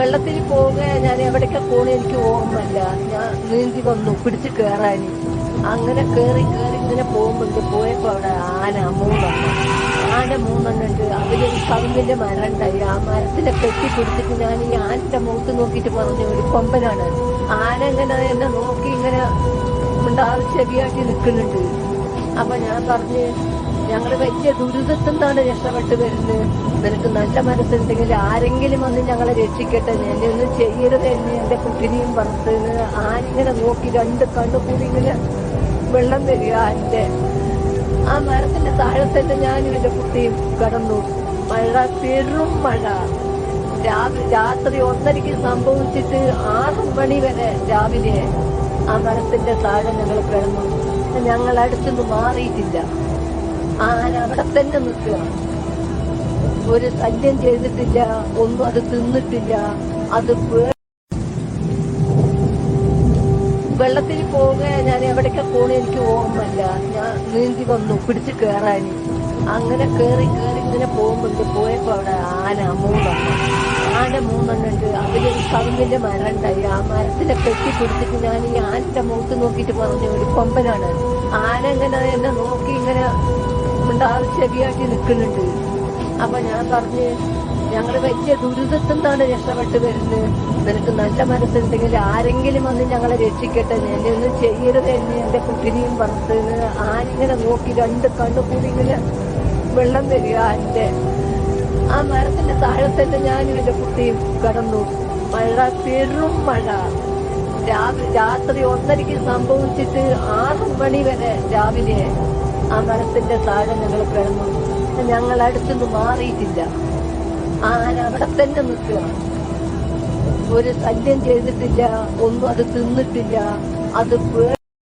വെള്ളത്തിൽ പോവുക ഞാൻ എവിടേക്കാ പോണേ എനിക്ക് ഓർമ്മയില്ല. ഞാൻ നീന്തി വന്നു പിടിച്ച് കയറാൻ അങ്ങനെ കേറി കേറി ഇങ്ങനെ പോകുമ്പോൾ പോയപ്പോ അവിടെ ആന മൂന്നെണ്ണം. ആന മൂന്നെണ്ണം ഉണ്ട്. അതിലൊരു കവിന്റെ മരം ഉണ്ടായി. ആ മരത്തിനെ കെട്ടി പിടിച്ചിട്ട് ഞാൻ ഈ ആനന്റെ മുഖത്ത് നോക്കിയിട്ട് പറഞ്ഞു ഒരു കൊമ്പനാണ്. ആന ഇങ്ങനെ എന്നെ നോക്കി ഇങ്ങനെ ഉണ്ടാവും ചെവിയാട്ടി നിൽക്കുന്നുണ്ട്. അപ്പൊ ഞാൻ പറഞ്ഞ് ഞങ്ങൾ വലിയ ദുരിതത്തിൽ നിന്നാണ് രക്ഷപ്പെട്ട് വരുന്നത്. നിനക്ക് നല്ല മനസ്സുണ്ടെങ്കിൽ ആരെങ്കിലും വന്ന് ഞങ്ങളെ രക്ഷിക്കട്ടെ. എന്നെ ഒന്നും ചെയ്യരുത് എന്നെ എന്റെ കുട്ടിനെയും പറഞ്ഞത് ആനിങ്ങനെ നോക്കി രണ്ട് കണ്ണു കൂടി ഇങ്ങനെ വെള്ളം വരിക എന്റെ. ആ മരത്തിന്റെ താഴെ ഞാനും എന്റെ കുട്ടിയും കടന്നു. മഴ പെരും മഴ. രാവിലെ രാത്രി ഒന്നരയ്ക്ക് സംഭവിച്ചിട്ട് ആറ് മണി വരെ രാവിലെ ആ മരത്തിന്റെ താഴെ ഞങ്ങൾ കിടന്നു. ഞങ്ങൾ അടുത്തുനിന്ന് മാറിയിട്ടില്ല. ആന അവിടെ ഒരു ശല്യം ചെയ്തിട്ടില്ല ഒന്നും അത് തിന്നിട്ടില്ല അത് വെള്ളത്തിൽ പോവുക ഞാൻ എവിടേക്കാ പോണ എനിക്ക് ഓർമ്മല്ല ഞാൻ നീന്തി വന്നു പിടിച്ച് കയറാൻ അങ്ങനെ കേറി കേറി ഇങ്ങനെ പോകുമ്പോണ്ട് പോയപ്പോ അവിടെ ആന മൂന്നെണ്ണം. ആന മൂന്നെണ്ണം ഉണ്ട് അതിലൊരു കവിന്റെ മരം ഉണ്ടായി ആ മരത്തിനെ കെട്ടി പിടിച്ചിട്ട് ഞാൻ ഈ ആനന്റെ മുഖത്ത് നോക്കിയിട്ട് പറഞ്ഞു ഒരു കൊമ്പനാണ്. ആന ഇങ്ങനെ എന്നെ നോക്കി ഇങ്ങനെ ഉണ്ടാവും ചെവിയാക്കി നിൽക്കുന്നുണ്ട്. അപ്പൊ ഞാൻ പറഞ്ഞ് ഞങ്ങൾ വലിയ ദുരിതത്തിൽ നിന്നാണ് രക്ഷപ്പെട്ട് വരുന്നത്. നിനക്ക് നല്ല മനസ്സുണ്ടെങ്കിൽ ആരെങ്കിലും വന്ന് ഞങ്ങളെ രക്ഷിക്കട്ടെ. എന്നെ ഒന്നും ചെയ്യരുത് എന്നെ എന്റെ കുട്ടിനെയും പറഞ്ഞത് ആനിങ്ങനെ നോക്കി രണ്ട് കണ്ണു കൂടി ഇങ്ങനെ വെള്ളം വരിക എന്റെ ആ മരത്തിന്റെ താഴെ തന്നെ ഞാനും എന്റെ കുട്ടിയും കടന്നു. മഴ പെരും മഴ. രാത്രി രാത്രി ഒന്നരയ്ക്ക് സംഭവിച്ചിട്ട് ആറ് മണി വരെ രാവിലെ ആ മരത്തിന്റെ താഴെ ഞങ്ങൾ കിടന്നു. ഞങ്ങൾ അടുത്തുനിന്ന് മാറിയിട്ടില്ല. ആന അവിടെ തന്നെ നിൽക്കുക. ഒരു ശല്യം ചെയ്തിട്ടില്ല ഒന്നും അത് തിന്നിട്ടില്ല. അത്